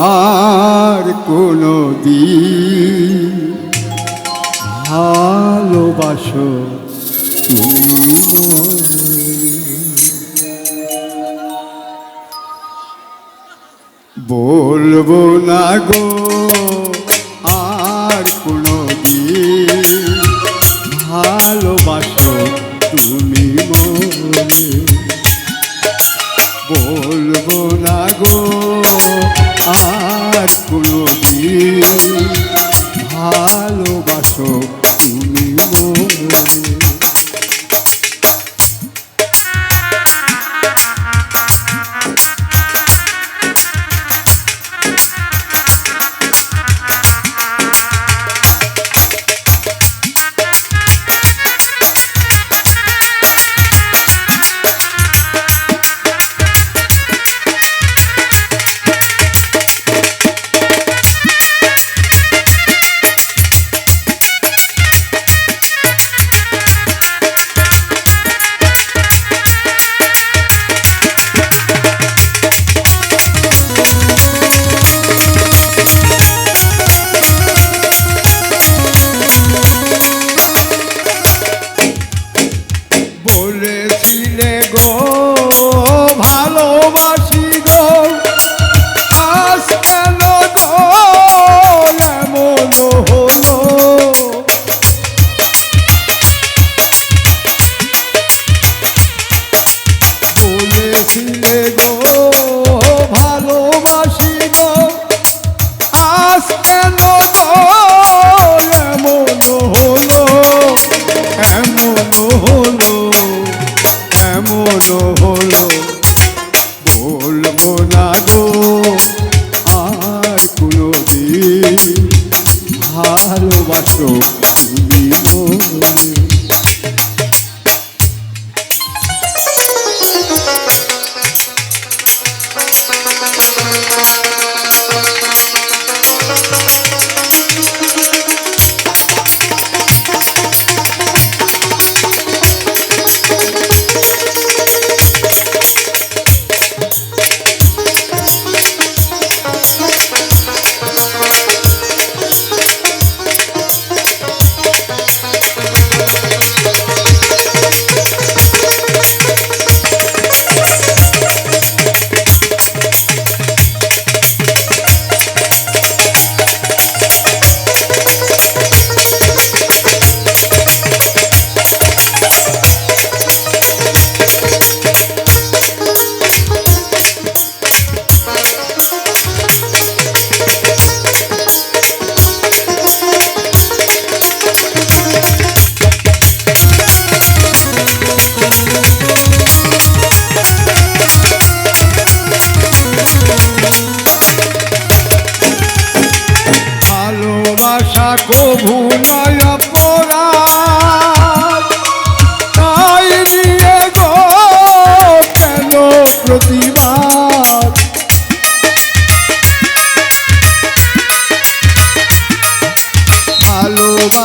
আর কোনো দিন ভালোবাসো বলব না গো heart.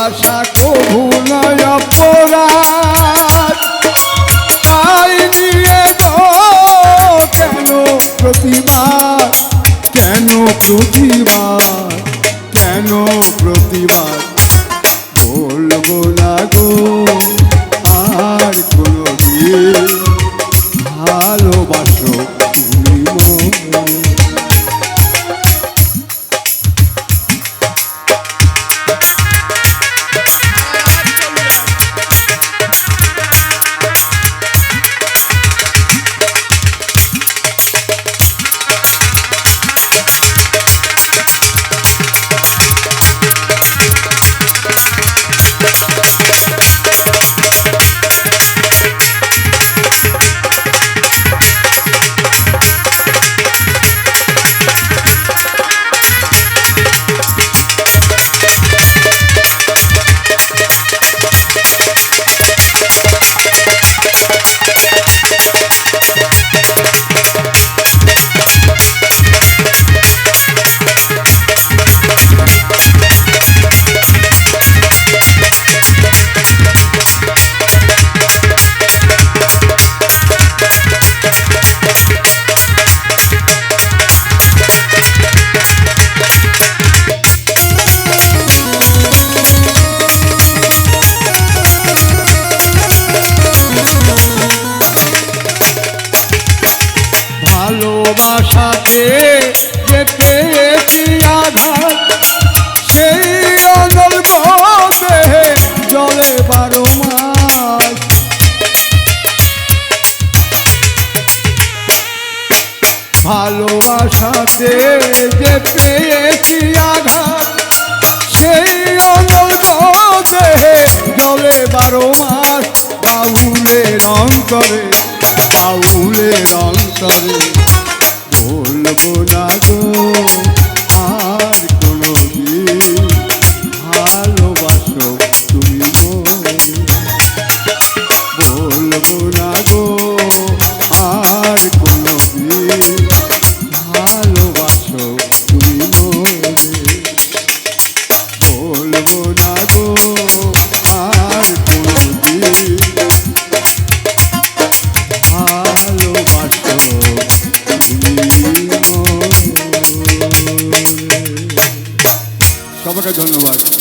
ভালোবাসা কবু নয় অপরাধ। তাই দিয়ে কেন প্রতিবাদ? কেন প্রতিবাদ? কেন প্রতিবাদ? বলব লাগো বারো মাস বাউলে রং করে বাউলে রং করে বলব না গো।